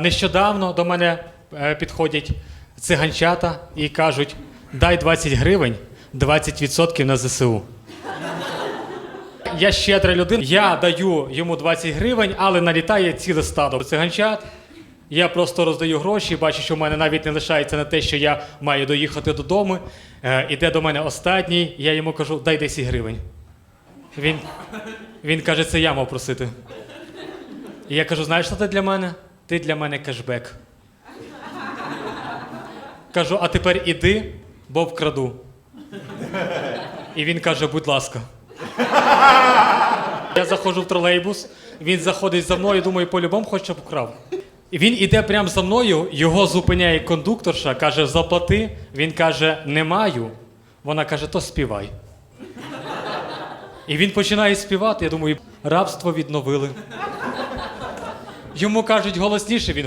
Нещодавно до мене е, підходять циганчата і кажуть: дай 20 гривень, 20% на ЗСУ. Я щедра людина, я даю йому 20 гривень, але налітає ціле стадо циганчат. Я просто роздаю гроші, бачу, що в мене навіть не лишається на те, що я маю доїхати додому. Е, іде до мене останній, я йому кажу, дай 10 гривень. Він, він каже, це я мав просити. І я кажу: знаєш, що ти для мене? Ти для мене кешбек. Кажу, а тепер іди, бо вкраду. І він каже, будь ласка. Я заходжу в тролейбус, він заходить за мною, думаю, по-любому хоче, щоб вкрав. І він іде прямо за мною, його зупиняє кондукторша, каже, заплати. Він каже, не маю. Вона каже, то співай. І він починає співати. Я думаю, рабство відновили. Йому кажуть голосніше, він